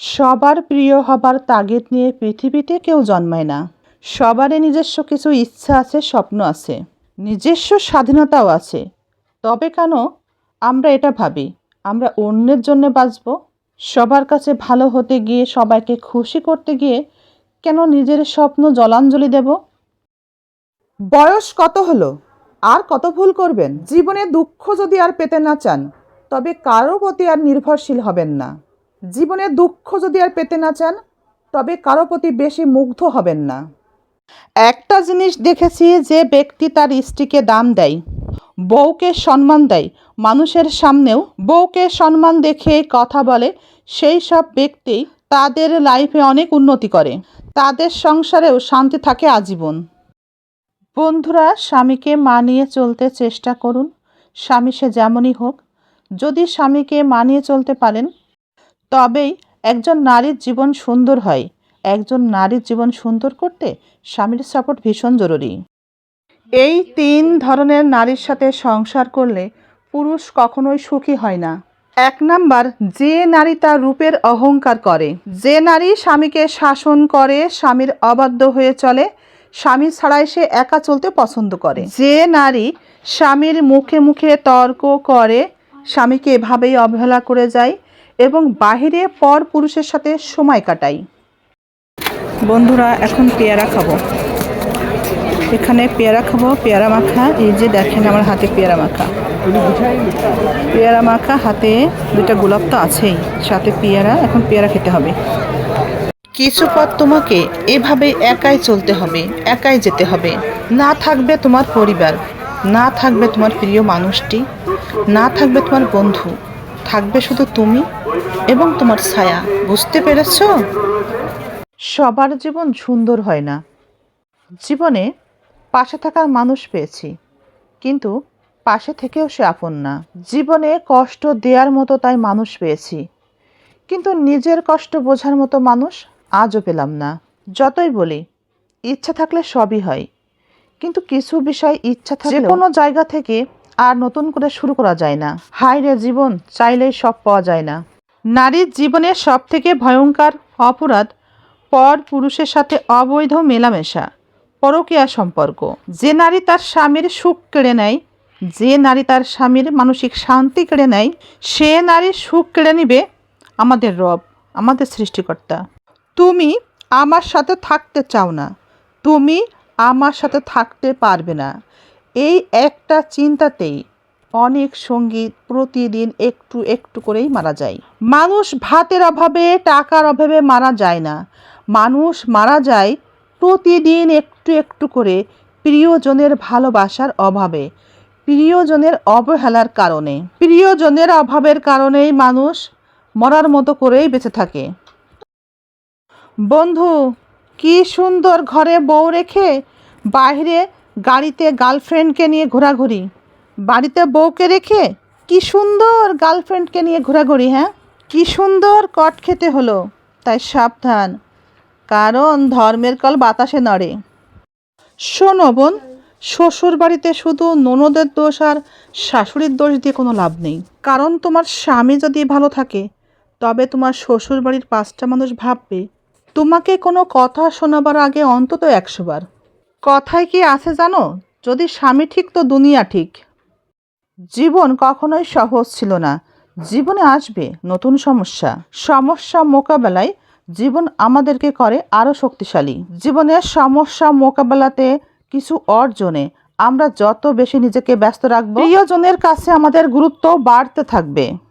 সবার প্রিয় হবার তাগিদ নিয়ে পৃথিবীতে কেউ জন্মায় না। সবারই নিজস্ব কিছু ইচ্ছা আছে, স্বপ্ন আছে। নিজস্ব স্বাধীনতাও আছে। তবে কেন? আমরা এটা ভাবি, আমরা অন্যের জন্য বাঁচব। সবার কাছে ভালো হতে গিয়ে, সবাইকে খুশি করতে গিয়ে কেন নিজের স্বপ্ন জলাঞ্জলি দেব? বয়স কত হলো? আর কত ভুল করবেন? জীবনে দুঃখ যদি আর পেতে না চান, তবে কারও প্রতি আর নির্ভরশীল হবেন না। জীবনে দুঃখ যদি আর পেতে না চান, তবে কারও প্রতি বেশি মুগ্ধ হবেন না। একটা জিনিস দেখেছি যে ব্যক্তি তার স্ত্রীকে দাম দেয়, বউকে সম্মান দেয়। মানুষের সামনেও বউকে সম্মান দেখে কথা বলে, সেই সব ব্যক্তি তাদের লাইফে অনেক উন্নতি করে। তাদের সংসারেও শান্তি থাকে আজীবন। বন্ধুরা, স্বামীকে মানিয়ে চলতে চেষ্টা করুন। স্বামী সে যেমনই হোক, যদি স্বামীকে মানিয়ে চলতে পারেন তবেই একজন নারীর জীবন সুন্দর হয়। একজন নারীর জীবন সুন্দর করতে স্বামীর সাপোর্ট ভীষণ জরুরি। এই তিন ধরনের নারীর সাথে সংসার করলে পুরুষ কখনোই সুখী হয় না। এক নাম্বার, যে নারী তার রূপের অহংকার করে, যে নারী স্বামীকে শাসন করে, স্বামীর অবাধ্য হয়ে চলে, স্বামী ছাড়াই সে একা চলতে পছন্দ করে। যে নারী স্বামীর মুখে মুখে তর্ক করে, স্বামীকে এভাবেই অবহেলা করে যায় এবং বাহিরে পর পুরুষের সাথে সময় কাটাই। বন্ধুরা এখন পেয়ারা খাব। এখানে পেয়ারা খাব পেয়ারা মাখা। এই যে দেখেন আমার হাতে পেয়ারা মাখা। পেয়ারা মাখা হাতে দুটা গোলাপ তো আছেই সাথে পেয়ারা এখন পেয়ারা খেতে হবে। কিছু পথ তোমাকে এভাবে একাই চলতে হবে একাই যেতে হবে। না থাকবে তোমার পরিবার না থাকবে তোমার প্রিয় মানুষটি না থাকবে তোমার বন্ধু থাকবে শুধু তুমি। এবং তোমার ছায়া, বুঝতে পেরেছ? সবার জীবন সুন্দর হয় না। জীবনে পাশে থাকার মানুষ পেয়েছি, কিন্তু পাশে থেকেও সে আপন না। জীবনে কষ্ট দেওয়ার মতো তাই মানুষ পেয়েছি, কিন্তু নিজের কষ্ট বোঝার মতো মানুষ আজও পেলাম না। যতই বলি, ইচ্ছা থাকলে সবই হয়, কিন্তু কিছু বিষয় ইচ্ছা থাকে কোনো জায়গা থেকে আর নতুন করে শুরু করা যায় না। হায় রে জীবন, চাইলেই সব পাওয়া যায় না। নারীর জীবনের সব থেকে ভয়ঙ্কর অপরাধ পর পুরুষের সাথে অবৈধ মেলামেশা, পরকীয়া সম্পর্ক। যে নারী তার স্বামীর সুখ কেড়ে নেয়, যে নারী তার স্বামীর মানসিক শান্তি কেড়ে নেয়, সে নারীর সুখ কেড়ে নিবে আমাদের রব, আমাদের সৃষ্টিকর্তা। তুমি আমার সাথে থাকতে চাও না, তুমি আমার সাথে থাকতে পারবে না। এই একটা চিন্তাতেই অনেক সংগীত প্রতিদিন একটু একটু করেই মারা যায়। মানুষ ভাতের অভাবে, টাকার অভাবে মারা যায় না। মানুষ মারা যায় প্রতিদিন একটু একটু করে প্রিয়জনের ভালোবাসার অভাবে, প্রিয়জনের অবহেলার কারণে। প্রিয়জনের অভাবের কারণেই মানুষ মরার মতো করেই বেঁচে থাকে। বন্ধু, কি সুন্দর ঘরে বউ রেখে বাইরে গাড়িতে গার্লফ্রেন্ডকে নিয়ে ঘোরাঘুরি। বাড়িতে বউকে রেখে কি সুন্দর গার্লফ্রেন্ডকে নিয়ে ঘোরাঘুরি হ্যাঁ? কি সুন্দর কট খেতে হলো, তাই সাবধান, কারণ ধর্মের কল বাতাসে নড়ে। শোনো বোন শ্বশুর বাড়িতে শুধু ননদের দোষ আর শাশুড়ির দোষ দিয়ে কোনো লাভ নেই। কারণ তোমার স্বামী যদি ভালো থাকে, তবে তোমার শ্বশুর বাড়ির পাঁচটা মানুষ ভাববে, তোমাকে কোনো কথা শোনাবার আগে অন্তত একশোবার কথায় কি আছে জানো? যদি স্বামী ঠিক, তো দুনিয়া ঠিক। জীবন কখনোই সহজ ছিল না। জীবনে আসবে নতুন সমস্যা। সমস্যা মোকাবেলায় জীবন আমাদেরকে করে আরও শক্তিশালী। জীবনের সমস্যা মোকাবেলাতে কিছু অর্জনে আমরা যত বেশি নিজেকে ব্যস্ত রাখব, প্রিয়জনের কাছে আমাদের গুরুত্ব বাড়তে থাকবে।